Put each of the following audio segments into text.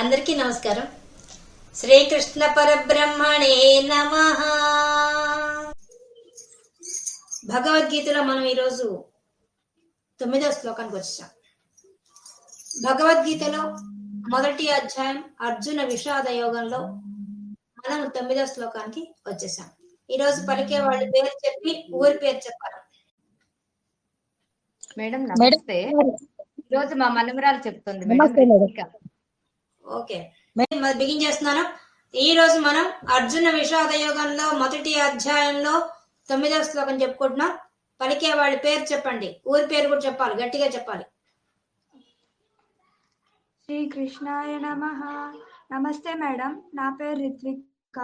అందరికీ నమస్కారం. శ్రీకృష్ణ పరబ్రహ్మణే నమ. భగవద్గీతలో మనం ఈరోజు తొమ్మిదో శ్లోకానికి వచ్చాం. భగవద్గీతలో మొదటి అధ్యాయం అర్జున విషాద యోగంలో మనం తొమ్మిదో శ్లోకానికి వచ్చేసాం. ఈరోజు పలికే వాళ్ళ పేరు చెప్పి ఊరి పేరు చెప్పాలి. మేడం నమస్తే. ఈ రోజు మా మనమరాలు చెప్తుంది మేడం. నమస్తే మేడం. ఇంకా. ఓకే. మరి బిగిన్ చేస్తున్నాను. ఈ రోజు మనం అర్జున విషాద యోగంలో మొదటి అధ్యాయంలో తొమ్మిదవ శ్లోకం చెప్పుకుంటున్నాం. పలికే వాళ్ళ పేరు చెప్పండి. ఊరి పేరు కూడా చెప్పాలి. గట్టిగా చెప్పాలి. శ్రీకృష్ణాయ నమ. నమస్తే మేడం. నా పేరు రిత్విక.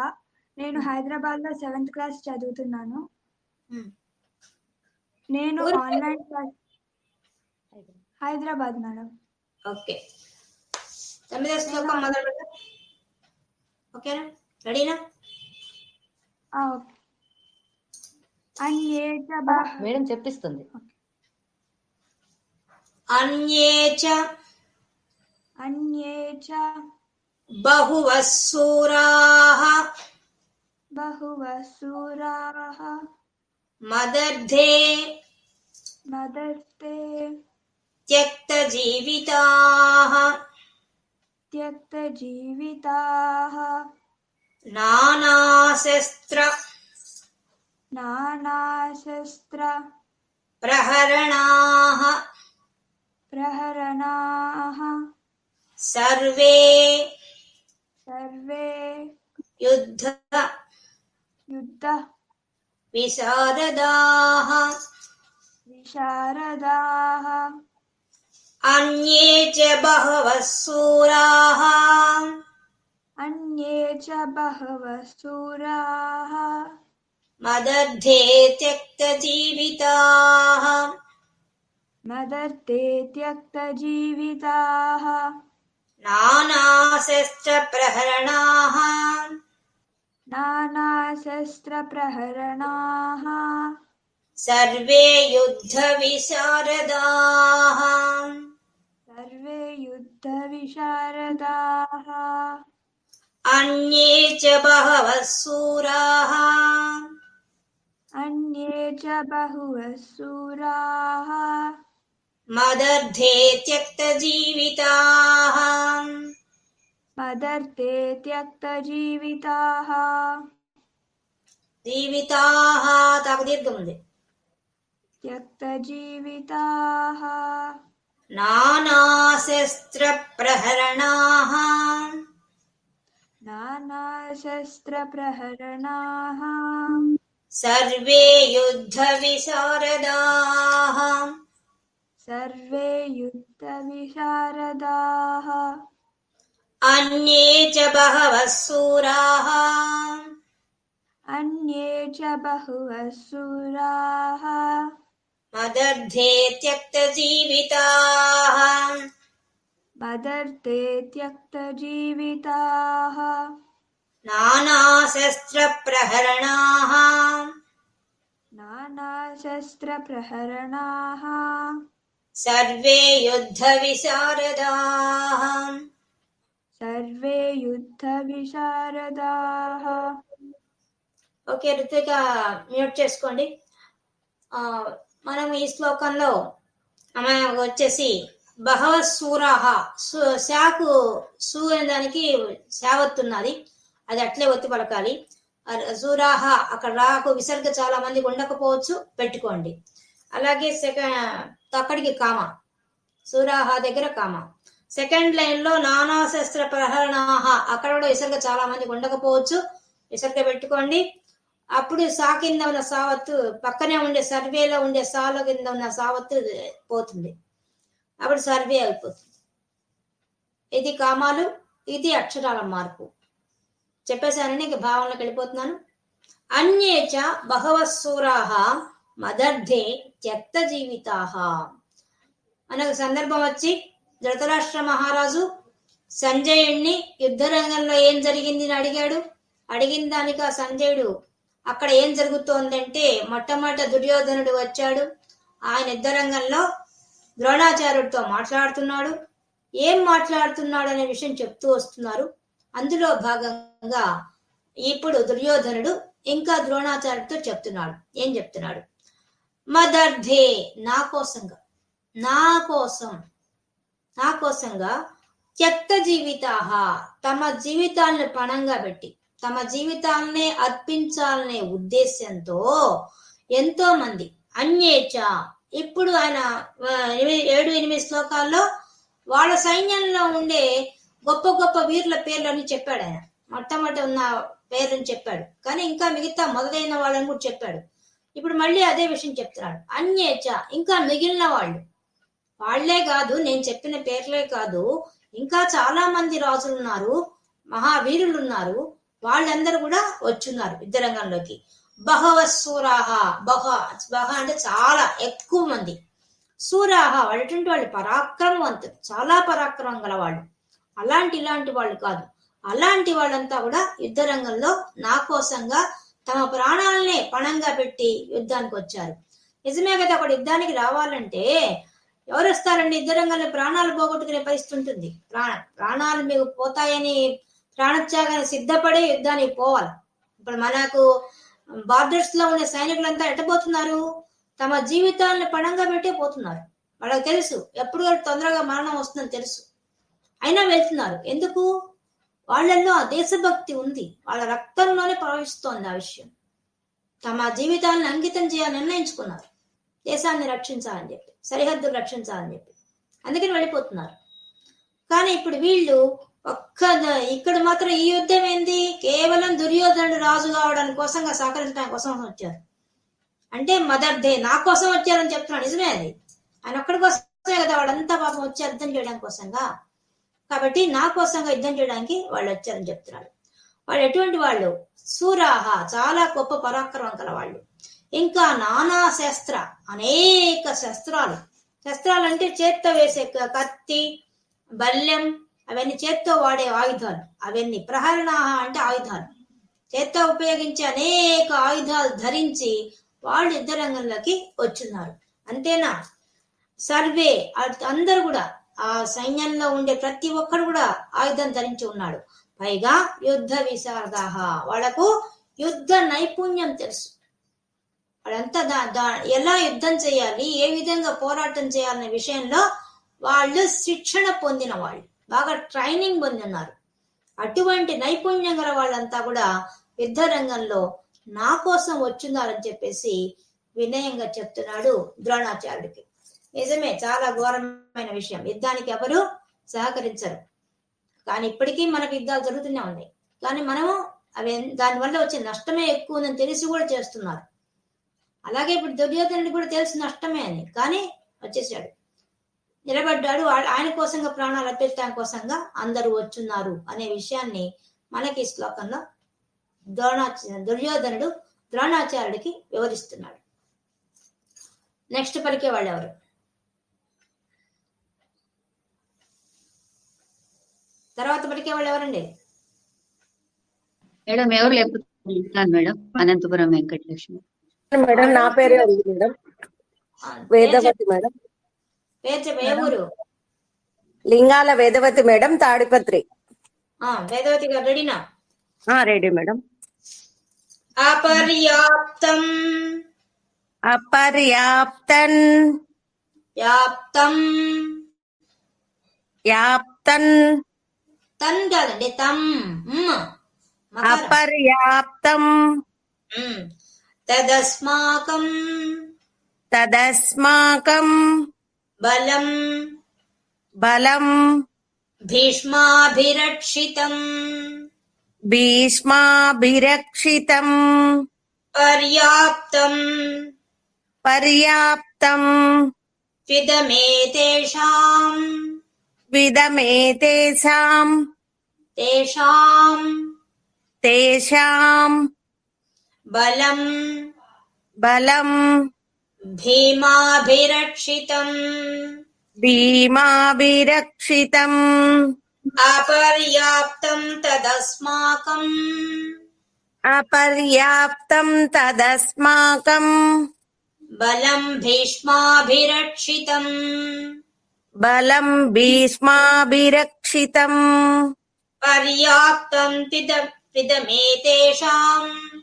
నేను హైదరాబాద్లో సెవెంత్ క్లాస్ చదువుతున్నాను. నేను online class Hyderabad madam. Okay. తొమ్మిదవ శ్లోకం మొదలు పెడదాం ఓకేనా? రెడీనా? మేడం చెప్పిస్తుంది అన్యే చ అన్యే చ బహువः శూరాः బహువः శూరాः మదర్థే మదర్తే త్యక్తజీవితాः త్యక్తజీవితాः నానాశస్త్ర నానాశస్త్ర ప్రహరణాः ప్రహరణాः సర్వే సర్వే యుద్ధ యుద్ధ విశారదాः విశారదాः अन्ये च बहवः सूराः अन्ये च बहवः सूराः मदर्थे त्यक्तजीविताः। मदर्थे त्यक्तजीविताः। नानाशस्त्रप्रहरणाः नानाशस्त्रप्रहरणाः सर्वे युद्धविशारदाः। సర్వే యుద్ధవిశారదాः అన్యే చ బహవः శూరాः అన్యే చ బహువः శూరాः మదర్థే త్యక్తజీవితాः మదర్తే త్యక్తజీవితాः జీవితాः తాకు దీర్ఘం ఉంది త్యక్తజీవితాः नानाशस्त्रप्रहरणाः। नानाशस्त्रप्रहरणाः। सर्वे युद्धविशारदाः। सर्वे युद्धविशारदाः। अन्ये च बहवः सूराः। अन्ये च बहवः सूराः। మదర్థే త్యక్తజీవితాः మదర్తే త్యక్తజీవితాः నానాశస్త్రప్రహరణాः. నానాశస్త్రప్రహరణాः. సర్వే యుద్ధవిశారదాः. సర్వే యుద్ధవిశారదాः. ఓకే ఋత్విక మ్యూట్ చేసుకోండి. మనం ఈ శ్లోకంలో మనం వచ్చేసి బహవ సూరాహ శాకు సూ అనే దానికి శావత్తున్నది. అది అట్లే ఒత్తి పలకాలి. సూరాహ అక్కడ రాకు విసర్గ చాలా మంది ఉండకపోవచ్చు పెట్టుకోండి. అలాగే సెకండ్ అక్కడికి కామ. సూరాహ దగ్గర కామ. సెకండ్ లైన్లో నానాశస్త్ర ప్రహరణాహ అక్కడ కూడా విసర్గ చాలా మందికి ఉండకపోవచ్చు. విసర్గ పెట్టుకోండి. అప్పుడు సా కింద ఉన్న సావత్తు పక్కనే ఉండే సర్వేలో ఉండే సాల కింద ఉన్న సావత్తు పోతుంది. అప్పుడు సర్వే అయిపోతుంది. ఇది కామాలు ఇది అక్షరాల మార్పు. చెప్పేశానని ఇంక భావనలోకి వెళ్ళిపోతున్నాను. అన్యేచ బహవ మదర్థే త్యక్త జీవితాహ. అనే సందర్భం వచ్చి ధృతరాష్ట్ర మహారాజు సంజయుణ్ణి యుద్ధ రంగంలో ఏం జరిగింది అని అడిగాడు. అడిగిన దానికి ఆ సంజయుడు అక్కడ ఏం జరుగుతోందంటే మొట్టమొదట దుర్యోధనుడు వచ్చాడు. ఆయన యుద్ధ రంగంలో ద్రోణాచార్యుడితో మాట్లాడుతున్నాడు. ఏం మాట్లాడుతున్నాడు అనే విషయం చెప్తూ వస్తున్నారు. అందులో భాగంగా ఇప్పుడు దుర్యోధనుడు ఇంకా ద్రోణాచార్యుడితో చెప్తున్నాడు. ఏం చెప్తున్నాడు? మదర్థే నా కోసంగా నా కోసం నా కోసంగా త్యక్త జీవితాహ తమ జీవితాలను పణంగా పెట్టి తమ జీవితాలనే అర్పించాలనే ఉద్దేశంతో ఎంతో మంది అన్యేచ ఇప్పుడు ఆయన ఏడు ఎనిమిది శ్లోకాల్లో వాళ్ళ సైన్యంలో ఉండే గొప్ప గొప్ప వీరుల పేర్లని చెప్పాడు ఆయన. మొట్టమొదటి ఉన్న పేర్లను చెప్పాడు. కానీ ఇంకా మిగతా మొదలైన వాళ్ళని కూడా చెప్పాడు. ఇప్పుడు మళ్ళీ అదే విషయం చెప్తున్నాడు. అన్యేచ ఇంకా మిగిలిన వాళ్ళు. వాళ్ళే కాదు నేను చెప్పిన పేర్లే కాదు. ఇంకా చాలా మంది రాజులు ఉన్నారు మహావీరులు ఉన్నారు వాళ్ళందరూ కూడా వచ్చున్నారు యుద్ధరంగంలోకి. బహవ సూరాహ బహ బహ అంటే చాలా ఎక్కువ మంది. సూరాహ వాళ్ళటువంటి వాళ్ళు పరాక్రమవంతులు చాలా పరాక్రమం గల వాళ్ళు అలాంటి ఇలాంటి వాళ్ళు కాదు. అలాంటి వాళ్ళంతా కూడా యుద్ధ రంగంలో నా కోసంగా తమ ప్రాణాలనే పణంగా పెట్టి యుద్ధానికి వచ్చారు. నిజమే కదా అక్కడ యుద్ధానికి రావాలంటే ఎవరు వస్తారండి? యుద్ధ రంగంలో ప్రాణాలు పోగొట్టుకునే పరిస్థితి ఉంటుంది. ప్రాణ ప్రాణాలు మీకు పోతాయని ప్రాణత్యాగాన్ని సిద్ధపడే యుద్ధానికి పోవాలి. ఇప్పుడు మనకు బార్డర్స్లో ఉన్న సైనికులంతా ఎట్టబోతున్నారు తమ జీవితాలను పణంగా పెట్టే పోతున్నారు. వాళ్ళకి తెలుసు ఎప్పుడు తొందరగా మరణం వస్తుందని తెలుసు. అయినా వెళ్తున్నారు. ఎందుకు? వాళ్ళల్లో ఆ దేశభక్తి ఉంది. వాళ్ళ రక్తంలోనే ప్రవహిస్తోంది ఆ విషయం. తమ జీవితాలను అంకితం చేయాలని నిర్ణయించుకున్నారు. దేశాన్ని రక్షించాలని చెప్పి సరిహద్దులు రక్షించాలని చెప్పి. అందుకని వెళ్ళిపోతున్నారు. కానీ ఇప్పుడు వీళ్ళు ఒక్క ఇక్కడ మాత్రం ఈ యుద్ధం ఏంది? కేవలం దుర్యోధనుడు రాజు కావడానికి కోసంగా సహకరించడానికి కోసం వచ్చారు అంటే మదర్ డే నా కోసం వచ్చారని చెప్తున్నాడు నిజమే అది? ఆయన ఒక్కడి కోసమే కదా వాళ్ళంతా పాపం వచ్చి యుద్ధం చేయడానికి కోసంగా? కాబట్టి నా కోసంగా యుద్ధం చేయడానికి వాళ్ళు వచ్చారని చెప్తున్నాడు. వాళ్ళు ఎటువంటి వాళ్ళు? సూరాహ చాలా గొప్ప పరాక్రమం కల వాళ్ళు. ఇంకా నానా శస్త్ర అనేక శస్త్రాలు. శస్త్రాలు అంటే చేత్తో వేసే క- కత్తి బల్యం అవన్నీ చేత్తో వాడే ఆయుధాలు. అవన్నీ ప్రహరణాహ అంటే ఆయుధాలు. చేత్తో ఉపయోగించే అనేక ఆయుధాలు ధరించి వాళ్ళు యుద్ధ రంగంలోకి వచ్చున్నారు. అంతేనా? సర్వే అందరు కూడా ఆ సైన్యంలో ఉండే ప్రతి ఒక్కరు కూడా ఆయుధం ధరించి ఉన్నాడు పైగా యుద్ధ విశారదాహ. వాళ్ళకు యుద్ధ నైపుణ్యం తెలుసు. వాళ్ళంతా దా దా ఎలా యుద్ధం చేయాలి ఏ విధంగా పోరాటం చేయాలనే విషయంలో వాళ్ళు శిక్షణ పొందిన వాళ్ళు. బాగా ట్రైనింగ్ పొంది ఉన్నారు అటువంటి నైపుణ్యం గల వాళ్ళంతా కూడా యుద్ధ రంగంలో నా కోసం వచ్చున్నారని చెప్పేసి వినయంగా చెప్తున్నాడు ద్రోణాచార్యుడికి. నిజమే చాలా ఘోరమైన విషయం. యుద్ధానికి ఎవరు సహకరించరు. కానీ ఇప్పటికీ మనకు యుద్ధాలు జరుగుతూనే ఉన్నాయి. కానీ మనము అవి దానివల్ల వచ్చే నష్టమే ఎక్కువ ఉందని తెలిసి కూడా చేస్తున్నారు. అలాగే ఇప్పుడు దుర్యోధనుడు కూడా తెలిసి నష్టమే అని. కానీ వచ్చేసాడు. నిలబడ్డాడు. ఆయన కోసంగా ప్రాణాలు అర్పించడానికి కోసంగా అందరూ వచ్చున్నారు అనే విషయాన్ని మనకి ఈ శ్లోకంలో ద్రోణాచ దుర్యోధనుడు ద్రోణాచార్యుడికి వివరిస్తున్నాడు. నెక్స్ట్ పలికే వాళ్ళు ఎవరు? తర్వాత పలికే వాళ్ళు ఎవరండి? మేడం ఎవరు లేకపోతే మేడం. అనంతపురం వెంకటలక్ష్మి. మేడం నా పేరే ఉంది మేడం. వేదవతి మేడం. పేరు చెప్ప ఏ ఊరు లింగాల వేదవతి మేడం తాడిపత్రి. వేదవతి గారు రెడీనా? Ready madam. అపర్యాప్తం. అపర్యాప్తన్. వ్యాప్తం యాప్తన్. తన్ కాదండి తం. మ్. మకర. అపర్యాప్తం. తదస్మాకం. తదస్మాకం. బలం బలం భీష్మాభిరక్షితం భీష్మాభిరక్షితం పర్యాప్తం పర్యాప్తం విదమేతేషాం విదమేతేషాం తేషాం తేషాం బలం బలం भीमाभिरक्षितम्। भीमाभिरक्षितम्। अपर्याप्तम् तदस्माकम्। अपर्याप्तम् तदस्माकम्। बलम् भीष्माभिरक्षितम्। बलम् भीष्माभिरक्षितम्। पर्याप्तम् पिदम् पिदमेतेषाम्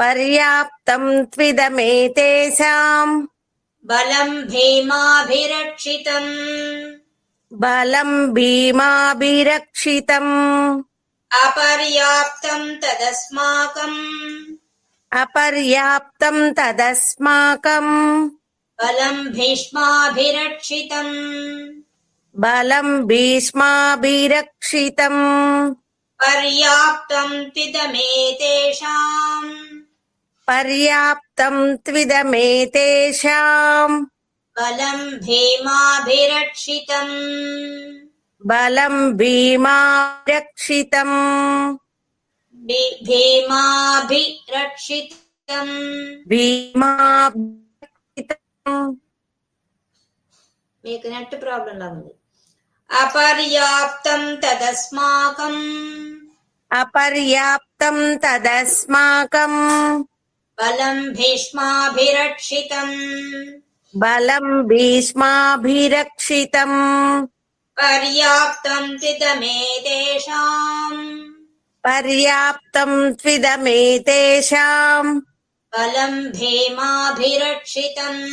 పర్యాప్తం త్విదమేతేషాం. బలం భీమాభిరక్షితం. బలం భీమాభిరక్షితం. అపర్యాప్తం తదస్మాకం. అపర్యాప్తం తదస్మాకం. బలం భీష్మాభిరక్షితం. బలం భీష్మాభిరక్షితం. పర్యాప్తం తిదమేతేషాం పర్యాప్తం త్విదమేతేషాం బలం భీమాభిరక్షితం బలం భీమారక్షితం భీ- భీమాభిరక్షితం భీమాభిరక్షితం మీకు నెట్ ప్రాబ్లం లా ఉంది. అపర్యాప్తం తదస్మాకం। అపర్యాప్తం తదస్మాకం। బలం భీష్మాభిరక్షితం. బలం భీష్మాభిరక్షితం. పర్యాప్తం తిదమేతేషాం పర్యాప్తం త్విదమేతేషాం బలం భీమాభిరక్షితం.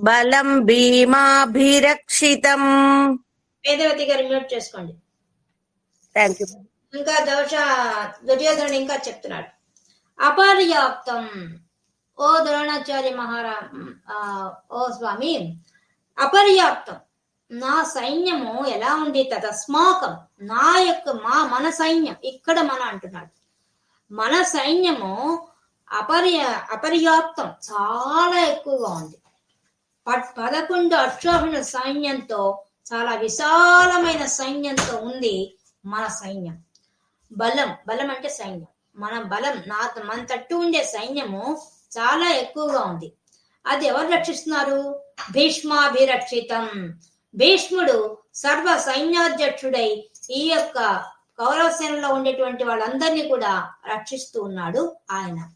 బలం భీమాభిరక్షితం. వేదవతి గారు మ్యూట్ చేసుకోండి. థ్యాంక్ యూ ఇంకా దోష దుర్యోధనుడు ఇంకా చెప్తున్నాడు. అపర్యాప్తం. ఓ ద్రోణాచార్య మహారా ఓ స్వామి అపర్యాప్తం. నా సైన్యము ఎలా ఉంది తదస్మాకం. నా యొక్క మా మన సైన్యం. ఇక్కడ మన అంటున్నాడు. మన సైన్యము అపర్య అపర్యాప్తం. చాలా ఎక్కువగా ఉంది. పదకొండు అక్షోహిణ సైన్యంతో చాలా విశాలమైన సైన్యంతో ఉంది మన సైన్యం. బలం. బలం అంటే సైన్యం. మన బలం నా మన తట్టు ఉండే సైన్యము చాలా ఎక్కువగా ఉంది. అది ఎవరు రక్షిస్తున్నారు? భీష్మాభిరక్షితం భీష్ముడు సర్వ సైన్యాధ్యక్షుడై ఈ యొక్క కౌరవ సేనలో ఉండేటువంటి వాళ్ళందరినీ కూడా రక్షిస్తూ ఉన్నాడు ఆయన.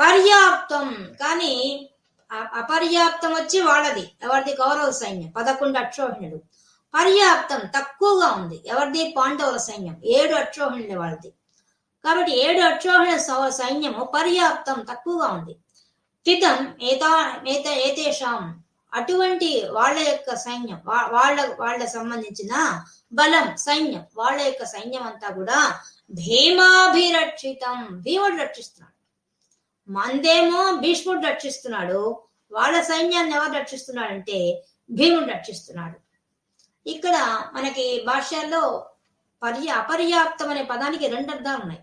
పర్యాప్తం. కానీ అపర్యాప్తం వచ్చి వాళ్ళది. ఎవరిది? కౌరవ సైన్యం. పదకొండు అక్షోహిణులు. పర్యాప్తం తక్కువగా ఉంది. ఎవరిది? పాండవుల సైన్యం. ఏడు అక్షోహిణులు వాళ్ళది. కాబట్టి ఏడు అక్షోహిణ సౌ- సైన్యము పర్యాప్తం తక్కువగా ఉంది. స్థితం ఏతా ఏత ఏతేషాం అటువంటి వాళ్ళ యొక్క సైన్యం వాళ్ళ వాళ్ళ సంబంధించిన బలం సైన్యం వాళ్ళ యొక్క సైన్యం అంతా కూడా భీమాభిరక్షితం భీముడు రక్షిస్తున్నాడు. మందేమో భీష్ముడు రక్షిస్తున్నాడు వాళ్ళ సైన్యాన్ని ఎవరు రక్షిస్తున్నాడంటే భీముడు రక్షిస్తున్నాడు. ఇక్కడ మనకి భాష్యాల్లో పర్య అపర్యాప్తం అనే పదానికి రెండు అర్థాలు ఉన్నాయి.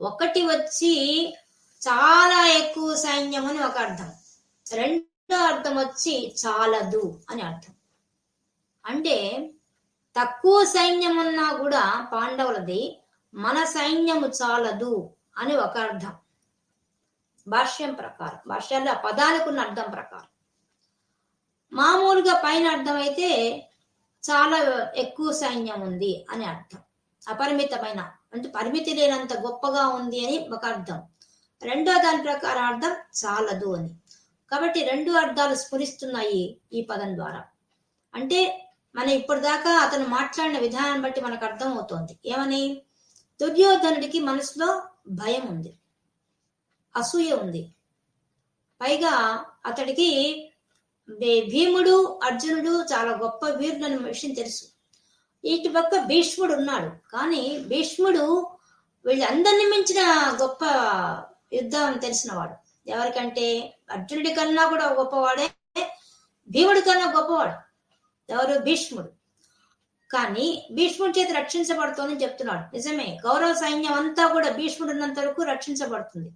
ఒకటి వచ్చి చాలా ఎక్కువ సైన్యం అని ఒక అర్థం. రెండో అర్థం వచ్చి చాలదు అని అర్థం. అంటే తక్కువ సైన్యం ఉన్నా కూడా పాండవులది మన సైన్యము చాలదు అని ఒక అర్థం. భాష్యం ప్రకారం భాష్యాల్లో పదాలకున్న పదాలకు ఉన్న అర్థం ప్రకారం. మామూలుగా పైన అర్థం అయితే చాలా ఎక్కువ సైన్యం ఉంది అని అర్థం. అపరిమితమైన అంటే పరిమితి లేనంత గొప్పగా ఉంది అని ఒక అర్థం. రెండో దాని ప్రకారం అర్థం చాలదు అని. కాబట్టి రెండు అర్థాలు స్ఫురిస్తున్నాయి ఈ పదం ద్వారా. అంటే మన ఇప్పటిదాకా అతను మాట్లాడిన విధానం బట్టి మనకు అర్థం అవుతోంది ఏమని? దుర్యోధనుడికి మనసులో భయం ఉంది. అసూయ ఉంది. పైగా అతడికి భీముడు అర్జునుడు చాలా గొప్ప వీరుడు అనే విషయం తెలుసు. ఇటు పక్క భీష్ముడు ఉన్నాడు. కానీ భీష్ముడు వీళ్ళందరినీ మించిన గొప్ప యుద్ధం తెలిసినవాడు ఎవరికంటే అర్జునుడి కన్నా కూడా గొప్పవాడే భీముడి కన్నా గొప్పవాడు. ఎవరు? భీష్ముడు. కానీ భీష్ముడి చేతి రక్షించబడుతుందని చెప్తున్నాడు. నిజమే కౌరవ సైన్యం అంతా కూడా భీష్ముడు ఉన్నంత వరకు రక్షించబడుతుంది.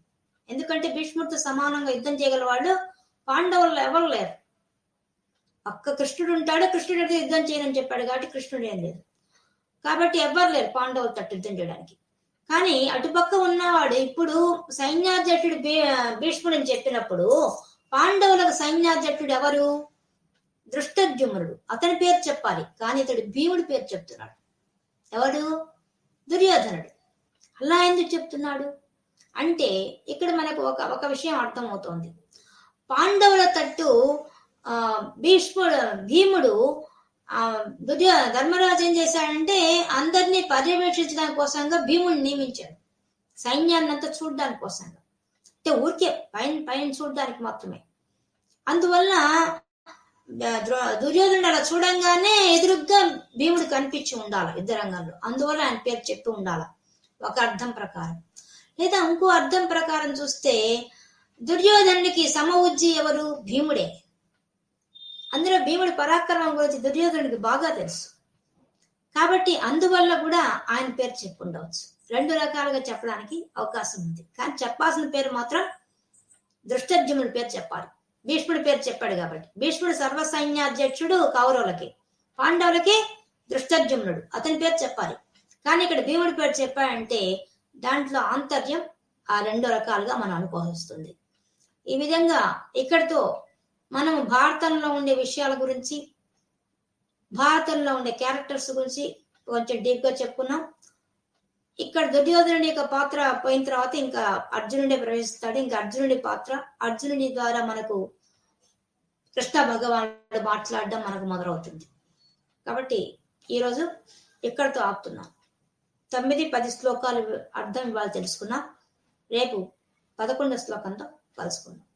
ఎందుకంటే భీష్ముడితో సమానంగా యుద్ధం చేయగల వాళ్ళు పాండవుల్లో ఎవరు లేరు. అక్క కృష్ణుడు ఉంటాడు కృష్ణుడితో యుద్ధం చేయనని చెప్పాడు కాబట్టి కృష్ణుడు ఏం లేదు. కాబట్టి ఎవ్వరు లేరు పాండవులు తట్టు యుద్ధం చేయడానికి. కానీ అటుపక్క ఉన్నవాడు ఇప్పుడు సైన్యాధ్యక్షుడు భీ- అని చెప్పినప్పుడు పాండవులకు సైన్యాధ్యక్షుడు ఎవరు? దృష్టద్యుమ్నుడు. అతని పేరు చెప్పాలి కానీ ఇతడు భీముడి పేరు చెప్తున్నాడు. ఎవడు? దుర్యోధనుడు. అలా ఎందుకు చెప్తున్నాడు? అంటే ఇక్కడ మనకు ఒక ఒక విషయం అర్థమవుతోంది. పాండవుల తట్టు ఆ భీష్ముడు భీముడు ఆ దుర్యో ధర్మరాజు ఏం చేశాడంటే అందరినీ పర్యవేక్షించడానికి కోసంగా భీముడిని నియమించాడు. సైన్యాన్ని అంతా చూడడానికి కోసంగా. అంటే ఊరికే పైన పైన చూడడానికి మాత్రమే. అందువల్ల దుర్యోధనుడు అలా చూడంగానే ఎదురుగ్గా భీముడు కనిపించి ఉండాలి యుద్ధ రంగంలో అందువల్ల ఆయన పేరు చెప్పి ఉండాలి. ఒక అర్థం ప్రకారం. లేదా ఇంకో అర్థం ప్రకారం చూస్తే దుర్యోధనుడికి సమ ఉజ్జి ఎవరు? భీముడే. అందులో భీముడి పరాక్రమం గురించి దుర్యోధనుడికి బాగా తెలుసు. కాబట్టి అందువల్ల కూడా ఆయన పేరు చెప్పుండవచ్చు రెండు రకాలుగా చెప్పడానికి అవకాశం ఉంది. కానీ చెప్పాల్సిన పేరు మాత్రం దృష్టజ్యుముడి పేరు చెప్పాలి. భీష్ముడి పేరు చెప్పాడు కాబట్టి. భీష్ముడు సర్వ సైన్యాధ్యక్షుడు కౌరవులకి. పాండవులకి దృష్టర్జుమ్నుడు అతని పేరు చెప్పాలి. కానీ ఇక్కడ భీముడి పేరు చెప్పాడంటే దాంట్లో ఆంతర్యం ఆ రెండు రకాలుగా మనం అనుకోవస్తుంది ఈ విధంగా ఇక్కడితో మనం భారతంలో ఉండే విషయాల గురించి భారతంలో ఉండే క్యారెక్టర్స్ గురించి కొంచెం డీప్గా చెప్పుకున్నాం ఇక్కడ దుర్యోధనుడి యొక్క పాత్ర పోయిన తర్వాత ఇంకా అర్జునుడే ప్రవేశిస్తాడు. ఇంకా అర్జునుడి పాత్ర అర్జునుడి ద్వారా మనకు కృష్ణ భగవానుడు మాట్లాడడం మనకు మొదలవుతుంది. కాబట్టి ఈరోజు ఇక్కడితో ఆపుతున్నాం. తొమ్మిది పది శ్లోకాలు అర్థం ఇవాళ తెలుసుకున్నాం. రేపు పదకొండో శ్లోకంతో కలుసుకుందాం.